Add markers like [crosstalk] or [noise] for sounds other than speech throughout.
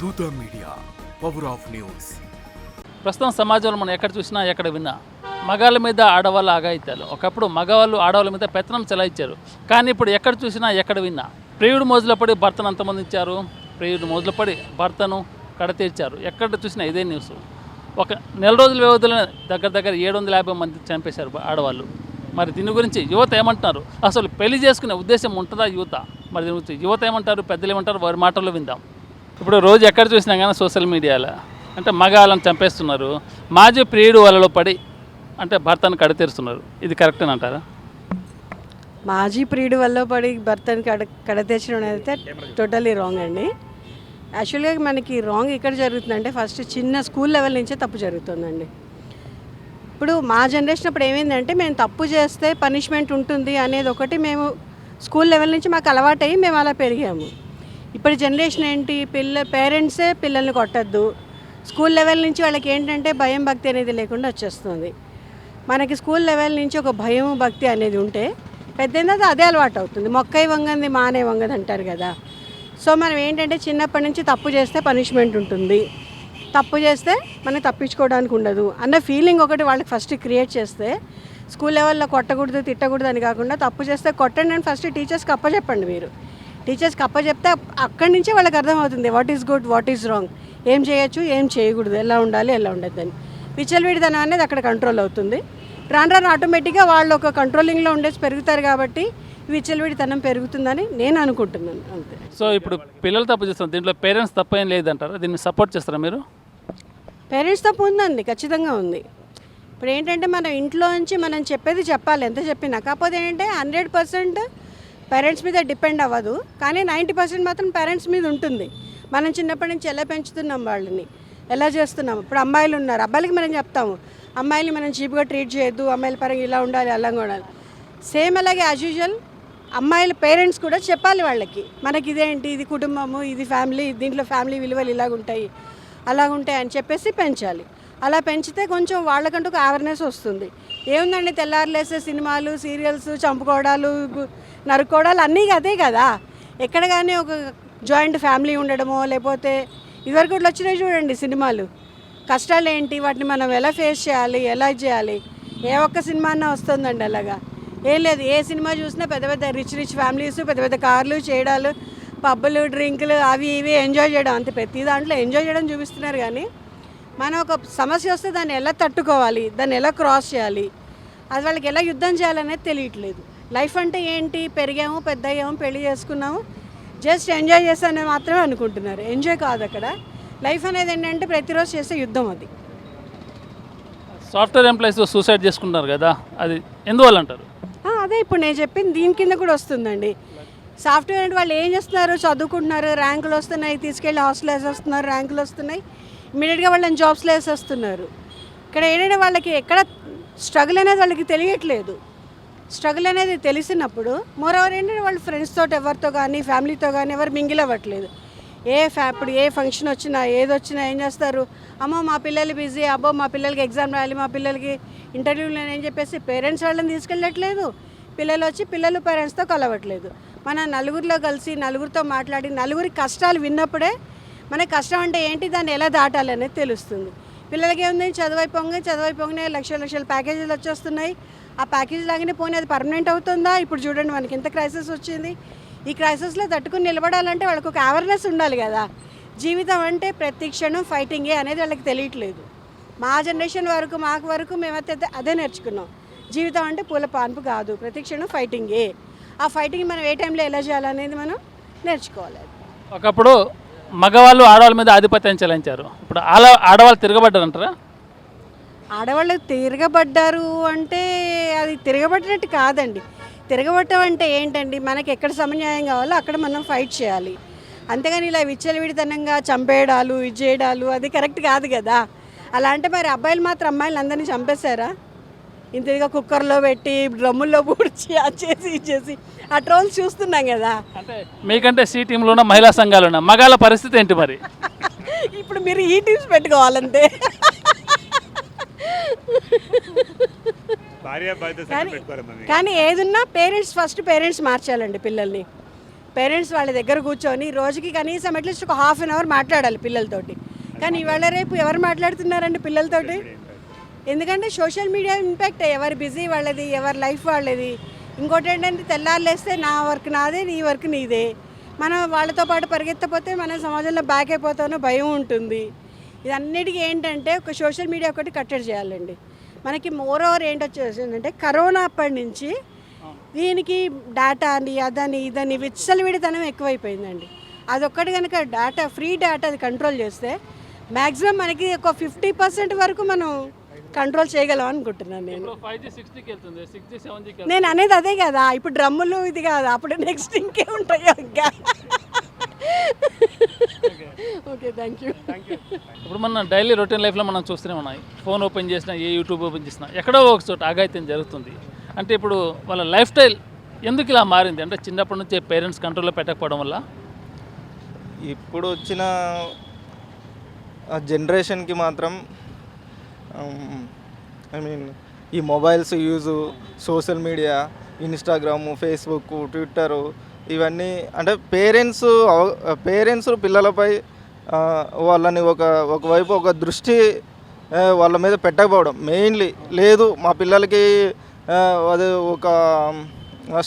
దూత media power of news ప్రస్తుతం సమాజంలో మనం ఎక్కడ చూసినా ఎక్కడ విన్నా మగాళ్ళ మీద ఆడవాళ్ళ ఆగాయితాలు ఒకప్పుడు మగవాళ్ళు ఆడవాళ్ళ మీద పెత్తనం చెలాయించారు కానీ ఇప్పుడు ఎక్కడ చూసినా ఎక్కడ విన్నా ప్రియుడు మోజులో పడి భర్తను అంతమందించారు ప్రియుడు మోజులు పడి భర్తను కడతీర్చారు ఎక్కడ చూసినా ఇదే న్యూస్ ఒక నెల రోజుల వ్యవధిలో దగ్గర దగ్గర ఏడు వందల యాభై మంది చంపేశారు ఆడవాళ్ళు. మరి దీని గురించి యువత ఏమంటున్నారు? అసలు పెళ్ళి చేసుకునే ఉద్దేశం ఉంటుందా యువత? మరి దీని గురించి యువత ఏమంటారు? పెద్దలు ఏమంటారు? వారి మాటల్లో విందాం. ఇప్పుడు రోజు ఎక్కడ చూసినా కానీ సోషల్ మీడియాలో. అంటే మగాళ్ళని చంపేస్తున్నారు. మాజీ ప్రియుడు వాళ్ళలో పడి అంటే భర్తను కడతీరుస్తున్నారు. ఇది కరెక్ట్ అని అంటారా? మాజీ ప్రియుడు వల్ల పడి భర్తని కడ కడతీర్చడం అయితే టోటలీ రాంగ్ అండి. యాక్చువల్గా మనకి రాంగ్ ఎక్కడ జరుగుతుందంటే ఫస్ట్ చిన్న స్కూల్ లెవెల్ నుంచే తప్పు జరుగుతుందండి. ఇప్పుడు మా జనరేషన్ అప్పుడు ఏమైందంటే మేము తప్పు చేస్తే పనిష్మెంట్ ఉంటుంది అనేది ఒకటి మేము స్కూల్ లెవెల్ నుంచి మాకు అలవాటయ్యి మేము అలా పెరిగాము. ఇప్పుడు జనరేషన్ ఏంటి? పిల్ల పేరెంట్సే పిల్లల్ని కొట్టద్దు. స్కూల్ లెవెల్ నుంచి వాళ్ళకి ఏంటంటే భయం భక్తి అనేది లేకుండా వచ్చేస్తుంది. మనకి స్కూల్ లెవెల్ నుంచి ఒక భయం భక్తి అనేది ఉంటే పెద్ద అదే అలవాటు అవుతుంది. మొక్కై వంగంది మానే వంగది అంటారు కదా. సో మనం ఏంటంటే చిన్నప్పటి నుంచి తప్పు చేస్తే పనిష్మెంట్ ఉంటుంది. తప్పు చేస్తే మనం తప్పించుకోవడానికి ఉండదు అన్న ఫీలింగ్ ఒకటి వాళ్ళకి ఫస్ట్ క్రియేట్ చేస్తే స్కూల్ లెవెల్లో కొట్టకూడదు తిట్టకూడదు అని కాకుండా తప్పు చేస్తే కొట్టండి అని ఫస్ట్ టీచర్స్కి అప్పచెప్పండి మీరు. టీచర్స్కి అప్పచెప్తే అక్కడి నుంచే వాళ్ళకి అర్థమవుతుంది what is good what is wrong. ఏం చేయొచ్చు ఏం చేయకూడదు ఎలా ఉండాలి ఎలా ఉండదు అని. విచ్చలవిడితనం అనేది అక్కడ కంట్రోల్ అవుతుంది. రాను రాను ఆటోమేటిక్గా వాళ్ళు ఒక కంట్రోలింగ్లో ఉండేసి పెరుగుతారు కాబట్టి విచ్చలవిడితనం పెరుగుతుందని నేను అనుకుంటున్నాను అంతే. సో ఇప్పుడు పిల్లలు తప్పు చేస్తున్నారు. దీంట్లో పేరెంట్స్ తప్పు ఏం లేదంటారా? దీన్ని సపోర్ట్ చేస్తారా మీరు? పేరెంట్స్ తప్పు ఉందండి ఖచ్చితంగా ఉంది. ఇప్పుడు ఏంటంటే మనం ఇంట్లో నుంచి మనం చెప్పేది చెప్పాలి ఎంత చెప్పినా. కాకపోతే ఏంటంటే హండ్రెడ్ పర్సెంట్ పేరెంట్స్ మీద డిపెండ్ అవ్వదు. కానీ నైంటీ పర్సెంట్ మాత్రం పేరెంట్స్ మీద ఉంటుంది. మనం చిన్నప్పటి నుంచి ఎలా పెంచుతున్నాం వాళ్ళని? ఎలా చేస్తున్నాం? ఇప్పుడు అమ్మాయిలు ఉన్నారు. అబ్బాయిలకి మనం చెప్తాము. అమ్మాయిని మనం చీప్గా ట్రీట్ చేయొద్దు. అమ్మాయిల పరంగా ఇలా ఉండాలి అలా ఉండాలి. సేమ్ అలాగే యాజ్ యూజువల్ అమ్మాయిల పేరెంట్స్ కూడా చెప్పాలి వాళ్ళకి. మనకి ఇదేంటి? ఇది కుటుంబము ఇది ఫ్యామిలీ దీంట్లో ఫ్యామిలీ విలువలు ఇలాగుంటాయి అలాగుంటాయి అని చెప్పేసి పెంచాలి. అలా పెంచితే కొంచెం వాళ్ళకంటూ ఒక అవేర్నెస్ వస్తుంది. ఏముందండి తెల్లారులేసే సినిమాలు సీరియల్స్ చంపుకోవడాలు నరుక్కోవడాలు అన్నీ అదే కదా. ఎక్కడ కానీ ఒక జాయింట్ ఫ్యామిలీ ఉండడమో లేకపోతే ఇదివరకు ఇట్లా వచ్చినాయి చూడండి సినిమాలు. కష్టాలు ఏంటి? వాటిని మనం ఎలా ఫేస్ చేయాలి? ఎలా చేయాలి? ఏ ఒక్క సినిమా అన్నా వస్తుందండి అలాగా. ఏం లేదు. ఏ సినిమా చూసినా పెద్ద పెద్ద రిచ్ రిచ్ ఫ్యామిలీస్ పెద్ద పెద్ద కార్లు చేయడాలు పబ్బులు డ్రింకులు అవి ఇవి ఎంజాయ్ చేయడం. అంతే. ప్రతి దాంట్లో ఎంజాయ్ చేయడం చూపిస్తున్నారు కానీ మనం ఒక సమస్య వస్తే దాన్ని ఎలా తట్టుకోవాలి? దాన్ని ఎలా క్రాస్ చేయాలి? అది వాళ్ళకి ఎలా యుద్ధం చేయాలనేది తెలియట్లేదు. లైఫ్ అంటే ఏంటి? పెరిగాము పెద్ద అయ్యాము పెళ్ళి చేసుకున్నాము. జస్ట్ ఎంజాయ్ చేస్తానని మాత్రమే అనుకుంటున్నారు. ఎంజాయ్ కాదు అక్కడ. లైఫ్ అనేది ఏంటంటే ప్రతిరోజు చేసే యుద్ధం అది. సాఫ్ట్వేర్ ఎంప్లాయీస్ సూసైడ్ చేసుకుంటున్నారు కదా అది ఎందువల్ల అంటారు? అదే ఇప్పుడు నేను చెప్పింది దీని కింద కూడా వస్తుందండి. సాఫ్ట్వేర్ అంటే వాళ్ళు ఏం చేస్తున్నారు? చదువుకుంటున్నారు ర్యాంకులు వస్తున్నాయి తీసుకెళ్ళి హాస్టల్ వేసేస్తున్నారు ర్యాంకులు వస్తున్నాయి. ఇమీడియట్గా వాళ్ళని జాబ్స్లో వేసేస్తున్నారు. ఇక్కడ ఏంటంటే వాళ్ళకి ఎక్కడ స్ట్రగుల్ అనేది వాళ్ళకి తెలియట్లేదు. స్ట్రగుల్ అనేది తెలిసినప్పుడు మోరవర్ ఏంటంటే వాళ్ళు ఫ్రెండ్స్తో ఎవరితో కానీ ఫ్యామిలీతో కానీ ఎవరు మింగిల్ అవ్వట్లేదు. ఏ ఫ్యా ఇప్పుడు ఏ ఫంక్షన్ వచ్చినా ఏది వచ్చినా ఏం చేస్తారు? అమ్మో మా పిల్లలు బిజీ అబ్బో మా పిల్లలకి ఎగ్జామ్ రాయాలి మా పిల్లలకి ఇంటర్వ్యూలు అని చెప్పేసి పేరెంట్స్ వాళ్ళని తీసుకెళ్ళట్లేదు. పిల్లలు వచ్చి పిల్లలు పేరెంట్స్తో కలవట్లేదు. మన నలుగురిలో కలిసి నలుగురితో మాట్లాడి నలుగురి కష్టాలు విన్నప్పుడే మనకి కష్టం అంటే ఏంటి? దాన్ని ఎలా దాటాలి అనేది తెలుస్తుంది. పిల్లలకి ఏముంది? చదువైపోగానే చదువైపోగానే లక్షల లక్షల ప్యాకేజీలు వచ్చేస్తున్నాయి. ఆ ప్యాకేజ్ లాగానే పోనీ అది పర్మనెంట్ అవుతుందా? ఇప్పుడు చూడండి మనకి ఎంత క్రైసిస్ వచ్చింది. ఈ క్రైసిస్లో తట్టుకుని నిలబడాలంటే వాళ్ళకి ఒక అవేర్నెస్ ఉండాలి కదా. జీవితం అంటే ప్రతి క్షణం ఫైటింగే అనేది వాళ్ళకి తెలియట్లేదు. మా జనరేషన్ వరకు మాకు వరకు మేమైతే అదే నేర్చుకున్నాం. జీవితం అంటే పూల పాన్పు కాదు. ప్రతి క్షణం ఫైటింగే ఆ ఫైటింగ్ మనం ఏ టైంలో ఎలా చేయాలనేది మనం నేర్చుకోవాలి. ఒకప్పుడు మగవాళ్ళు ఆడవాళ్ళ మీద ఆధిపత్యం చెలాయించారు ఇప్పుడు ఆడ ఆడవాళ్ళు తిరగబడ్డారు అంటారా ఆడవాళ్ళు తిరగబడ్డారు అంటే అది తిరగబడినట్టు కాదండి. తిరగబట్టం అంటే ఏంటండి? మనకి ఎక్కడ సమన్యాయం కావాలో అక్కడ మనం ఫైట్ చేయాలి. అంతేగాని ఇలా విచ్చలవిడితనంగా చంపేయడాలు ఇది చేయడాలు అది కరెక్ట్ కాదు కదా. అలా అంటే మరి అబ్బాయిలు మాత్రం అమ్మాయిలు అందరినీ చంపేశారా? ఇంత ఇదిగా కుక్కర్లో పెట్టి డ్రమ్ముల్లో పూడ్చి అది చేసి ఇది చేసి ఆ ట్రోల్స్ చూస్తున్నాం కదా. అంటే మీకంటే సి టీంలో ఉన్న మహిళా సంఘాలు ఉన్న మగాళ్ళ పరిస్థితి ఏంటి మరి? [laughs] ఇప్పుడు మీరు ఈ టీమ్స్ పెట్టుకోవాలంతే. బాధ్యత కానీ కానీ ఏదున్నా పేరెంట్స్ ఫస్ట్ పేరెంట్స్ మార్చాలండి పిల్లల్ని. పేరెంట్స్ వాళ్ళ దగ్గర కూర్చొని రోజుకి కనీసం అట్లీస్ట్ ఒక హాఫ్ అన్ అవర్ మాట్లాడాలి పిల్లలతోటి. కానీ ఇవాళ రేపు ఎవరు మాట్లాడుతున్నారండి పిల్లలతోటి? ఎందుకంటే సోషల్ మీడియా ఇంపాక్ట్ ఎవరి బిజీ వాళ్ళది ఎవరి లైఫ్ వాళ్ళది. ఇంకోటి ఏంటంటే తెల్లారులేస్తే నా వర్క్ నాదే నీ వర్క్ నీదే. మనం వాళ్ళతో పాటు పరిగెత్తపోతే మన సమాజంలో బ్యాక్ అయిపోతానో భయం ఉంటుంది. ఇదన్నిటికీ ఏంటంటే ఒక సోషల్ మీడియా ఒకటి కట్టడి చేయాలండి. మనకి మోర్ ఓవర్ ఏంటొచ్చేసిందంటే కరోనా అప్పటి నుంచి దీనికి డేటా అని అదని ఇదని విచ్చలవిడితనం ఎక్కువైపోయిందండి. అదొక్కటి కనుక డేటా ఫ్రీ డేటా అది కంట్రోల్ చేస్తే మ్యాక్సిమం మనకి ఒక ఫిఫ్టీ పర్సెంట్ వరకు మనం కంట్రోల్ చేయగలం అనుకుంటున్నాను నేను. నేను అనేది అదే కదా ఇప్పుడు డ్రమ్ములు ఇది కాదు అప్పుడు నెక్స్ట్ ఇంకే ఉంటాయో ఇంకా. ఓకే థ్యాంక్ యూ ఇప్పుడు మన డైలీ రొటీన్ లైఫ్లో మనం చూస్తూనే ఉన్నాయి ఫోన్ ఓపెన్ చేసినా ఏ యూట్యూబ్ ఓపెన్ చేసినా ఎక్కడో ఒక చోట ఆగాయిత్యం జరుగుతుంది. అంటే ఇప్పుడు వాళ్ళ లైఫ్ స్టైల్ ఎందుకు ఇలా మారింది? అంటే చిన్నప్పటి నుంచే పేరెంట్స్ కంట్రోల్లో పెట్టకపోవడం వల్ల? ఇప్పుడు వచ్చిన జనరేషన్కి మాత్రం Um, ఐ మీన్ ఈ mobiles use social media Instagram Facebook Twitter ఇవన్నీ అంటే పేరెంట్స్ పేరెంట్స్ పిల్లలపై వాళ్ళని ఒక ఒకవైపు ఒక దృష్టి వాళ్ళ మీద పెట్టకపోవడం. మెయిన్లీ లేదు మా పిల్లలకి అది ఒక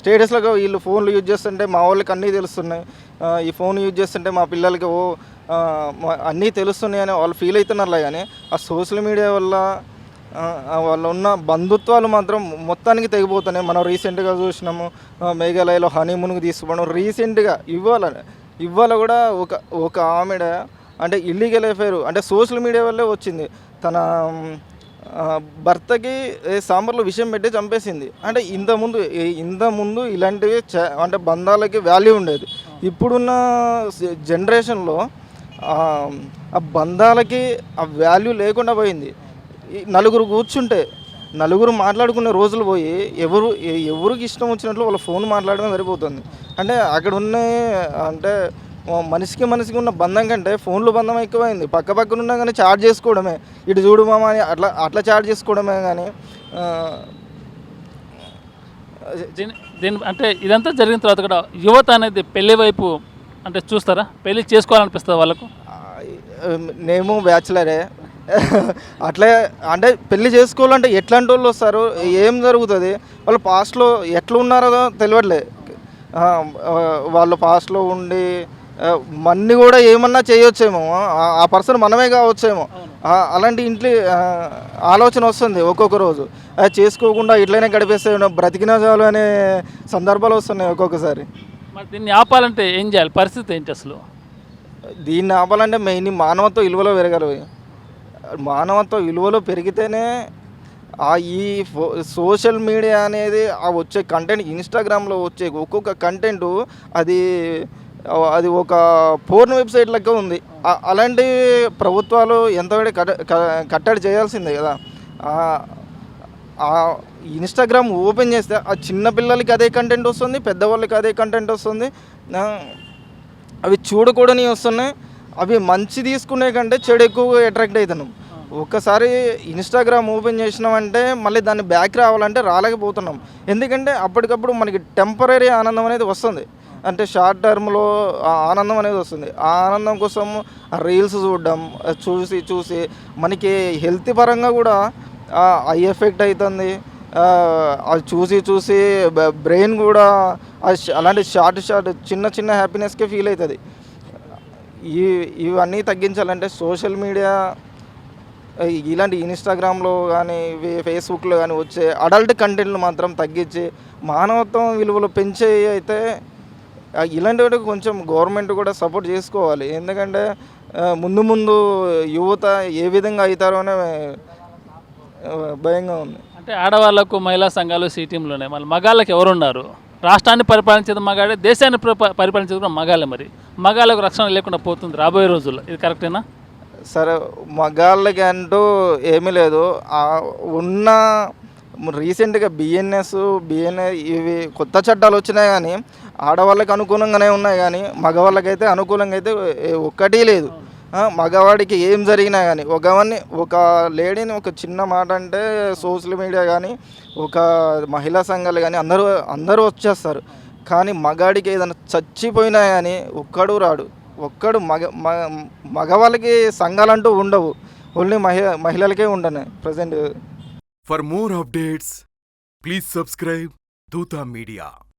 స్టేటస్లో వీళ్ళు ఫోన్లు యూజ్ చేస్తుంటే మా వాళ్ళకి అన్నీ తెలుస్తున్నాయి. ఈ ఫోన్ యూజ్ చేస్తుంటే మా పిల్లలకి ఓ అన్నీ తెలుస్తున్నాయి అని వాళ్ళు ఫీల్ అవుతున్నారులే కానీ ఆ సోషల్ మీడియా వల్ల వాళ్ళు ఉన్న బంధుత్వాలు మాత్రం మొత్తానికి తెగిపోతున్నాయి. మనం రీసెంట్గా చూసినాము మేఘాలయలో హనీమూన్కి తీసుకోవడం రీసెంట్గా ఇవాళ ఇవాళ కూడా ఒక ఒక ఆమెడ అంటే ఇల్లీగల్ ఎఫైర్ అంటే సోషల్ మీడియా వల్లే వచ్చింది. తన భర్తకి సాంబార్లో విషయం పెట్టి చంపేసింది. అంటే ఇంతకుముందు ఇంతకుముందు ఇలాంటివి చ- అంటే బంధాలకి వాల్యూ ఉండేది. ఇప్పుడున్న జనరేషన్లో ఆ బంధాలకి ఆ వాల్యూ లేకుండా పోయింది. నలుగురు కూర్చుంటే నలుగురు మాట్లాడుకునే రోజులు పోయి ఎవరు ఎవరికి ఇష్టం వచ్చినట్లు వాళ్ళ ఫోన్ మాట్లాడడం సరిపోతుంది. అంటే అక్కడ ఉన్న అంటే మనిషికి మనిషికి ఉన్న బంధం కంటే ఫోన్లో బంధం ఎక్కువైంది. పక్క పక్కన ఉన్నా కానీ చార్జ్ చేసుకోవడమే. ఇటు చూడు మామ అని అట్లా అట్లా చార్జ్ చేసుకోవడమే కానీ దీని దీని అంటే ఇదంతా జరిగిన తర్వాత కూడా యువత అనేది పెళ్ళి వైపు అంటే చూస్తారా? పెళ్ళి చేసుకోవాలనిపిస్తుంది వాళ్ళకు? నేను బ్యాచులరే. అట్లే అంటే పెళ్ళి చేసుకోవాలంటే ఎట్లాంటి వాళ్ళు వస్తారు? ఏం జరుగుతుంది? వాళ్ళు పాస్ట్లో ఎట్లా ఉన్నారో తెలియట్లే వాళ్ళు పాస్ట్లో ఉండి మన్ని కూడా ఏమన్నా చేయొచ్చేమో. ఆ- పర్సన్ మనమే కావచ్చేమో. అలాంటి ఇంట్లో ఆలోచన వస్తుంది ఒక్కొక్క రోజు. అది చేసుకోకుండా ఇట్లనే గడిపేస్తే బ్రతికినా చాలు అనే సందర్భాలు వస్తున్నాయి ఒక్కొక్కసారి. మరి దీన్ని ఆపాలంటే ఏం చేయాలి? పరిస్థితి ఏంటి అసలు? దీన్ని ఆపాలంటే మెయిన్ మానవత్వ విలువలో పెరగాలి. మానవత్వ విలువలో పెరిగితేనే ఆ ఈ ఫో- సోషల్ మీడియా అనేది ఆ వచ్చే కంటెంట్ ఇన్స్టాగ్రామ్లో వచ్చే ఒక్కొక్క కంటెంట్ అది అది ఒక పోర్న్ వెబ్సైట్ లెక్క ఉంది. అలాంటి ప్రభుత్వాలు ఎంతవరకు కట్టడి చేయాల్సిందే కదా. ఇన్స్టాగ్రామ్ ఓపెన్ చేస్తే ఆ చిన్నపిల్లలకి అదే కంటెంట్ వస్తుంది పెద్దవాళ్ళకి అదే కంటెంట్ వస్తుంది. అవి చూడకూడని వస్తున్నాయి. అవి మంచి తీసుకునే కంటే చెడు ఎక్కువగా అట్రాక్ట్ అవుతున్నాం ఒక్కసారి ఇన్స్టాగ్రామ్ ఓపెన్ చేసినామంటే మళ్ళీ దాన్ని బ్యాక్ రావాలంటే రాలేకపోతున్నాం. ఎందుకంటే అప్పటికప్పుడు మనకి టెంపరీ ఆనందం అనేది వస్తుంది. అంటే షార్ట్ టర్మ్లో ఆ ఆనందం అనేది వస్తుంది. ఆ ఆనందం కోసం ఆ రీల్స్ చూడడం అది చూసి చూసి మనకి హెల్త్ పరంగా కూడా ఐ ఎఫెక్ట్ అవుతుంది అది చూసి చూసి బ్రెయిన్ కూడా అలాంటి షార్ట్ షార్ట్ చిన్న చిన్న హ్యాపీనెస్కే ఫీల్ అవుతుంది ఈ ఇవన్నీ తగ్గించాలంటే సోషల్ మీడియా ఇలాంటి ఇన్స్టాగ్రామ్లో కానీ ఫేస్బుక్లో కానీ వచ్చే అడల్ట్ కంటెంట్లు మాత్రం తగ్గించి మానవత్వం విలువలు పెంచే అయితే ఇలాంటివి ఇలాంటి వాటికి కొంచెం గవర్నమెంట్ కూడా సపోర్ట్ చేసుకోవాలి. ఎందుకంటే ముందు ముందు యువత ఏ విధంగా అవుతారో అనే భయంగా ఉంది. అంటే ఆడవాళ్ళకు మహిళా సంఘాలు సి టీంలోనే మళ్ళీ మగాళ్ళకి ఎవరున్నారు? రాష్ట్రాన్ని పరిపాలించేది మగాడే దేశాన్ని పరిపా- పరిపాలించేది కూడా మగాళ్ళే మరి. మగాళ్ళకు రక్షణ లేకుండా పోతుంది రాబోయే రోజుల్లో. ఇది కరెక్టేనా? సరే మగాళ్ళకి అంటూ ఏమీ లేదు. ఉన్న రీసెంట్గా బిఎన్ఎస్ బిఎన్ఏ ఇవి కొత్త చట్టాలు వచ్చినాయి కానీ ఆడవాళ్ళకి అనుకూలంగానే ఉన్నాయి కానీ మగవాళ్ళకైతే అనుకూలంగా అయితే ఒక్కటి లేదు. మగవాడికి ఏం జరిగినా కానీ ఒకవన్నీ ఒక లేడీని ఒక చిన్న మాట అంటే సోషల్ మీడియా కానీ ఒక మహిళా సంఘాలు కానీ అందరూ అందరూ వచ్చేస్తారు. కానీ మగాడికి ఏదైనా చచ్చిపోయినా కానీ ఒక్కడు రాడు. ఒక్కడు మగ మ- మగవాళ్ళకి సంఘాలంటూ ఉండవు. ఓన్లీ మహి మహిళలకే ఉండను present. For more updates please subscribe Dootha media